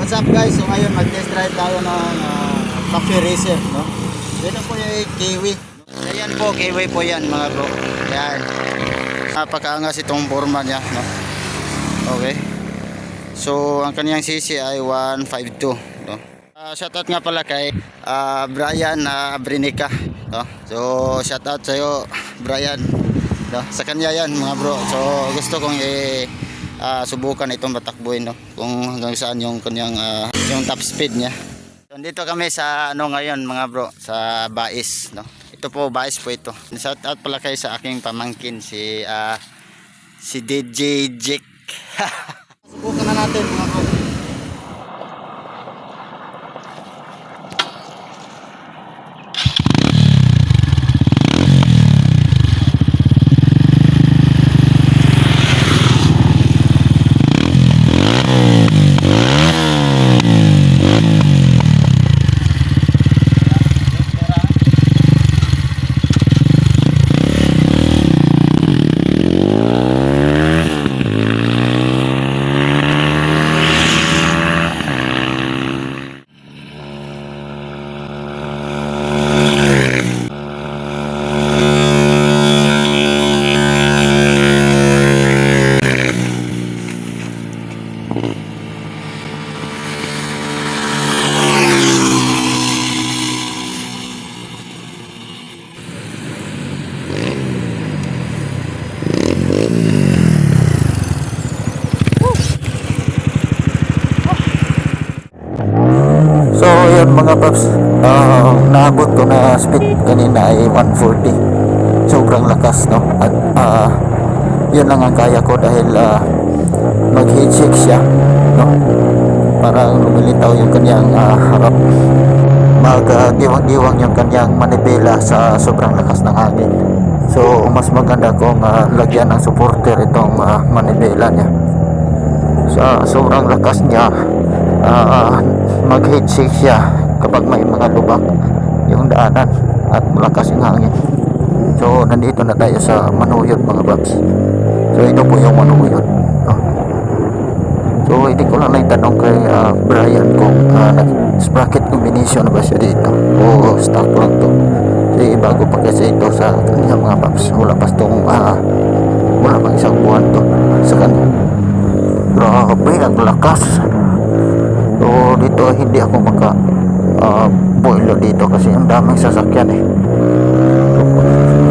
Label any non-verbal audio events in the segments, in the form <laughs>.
What's up guys? So ngayon mag-test drive tayo ng uh, Coffee Racer, no? Dito po yung Kiwi. Ayan po, Kiwi po yan mga bro. Yan. Napakaangas itong forma niya, no? Okay. So ang kaniyang CC ay 152, no? Uh, shoutout nga pala kay ah, Brian uh, Abrinica, no? So shoutout sa iyo, Brian. No? Sa kanya yan mga bro. So gusto kong i ah, subukan itong batakbuhin no kung hanggang saan yung kanyang ah, yung top speed niya. So, Nandito kami sa ano ngayon mga bro sa Bais no. Ito po Bais po ito. Shout out pala kayo sa aking pamangkin si ah, si DJ Jake. <laughs> Subukan na natin mga bro. So yun mga paps, uh, naabot ko na speed kanina ay 140. Sobrang lakas no. At ah, yun lang ang kaya ko dahil uh, mag head shake siya no. Parang lumilitaw yung kanyang ah, harap. Mag ah, diwang-diwang yung kanyang manibela sa sobrang lakas ng hangin. So mas maganda kung ah, lagyan ng supporter itong ah, manibela niya sa sobrang lakas niya ah, mag head shake siya kapag may mga lubak yung daanan at malakas yung hangin. So nandito na tayo sa Manuyot mga babs. So ito po yung Manuyot no? so hindi ko lang naitanong kay ah, Brian kung uh, sprocket combination ba siya dito? O stock lang to. Kasi bago pa kasi ito sa kanya mga babs wala pa itong ah, wala pang isang buwan to. Sa kanya. Grabe, ang lakas. So, dito hindi ako maka uh, boilo dito kasi ang daming sasakyan eh.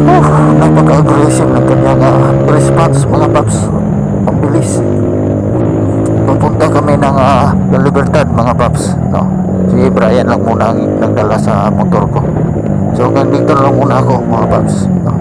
Uh, napaka-aggressive ng kanyang uh, response mga paps. Ang bilis. Papunta kami ng uh, Libertad mga paps. No? Si Brian lang muna ang nagdala sa motor ko. So hanggang dito lang muna ako mga paps. No?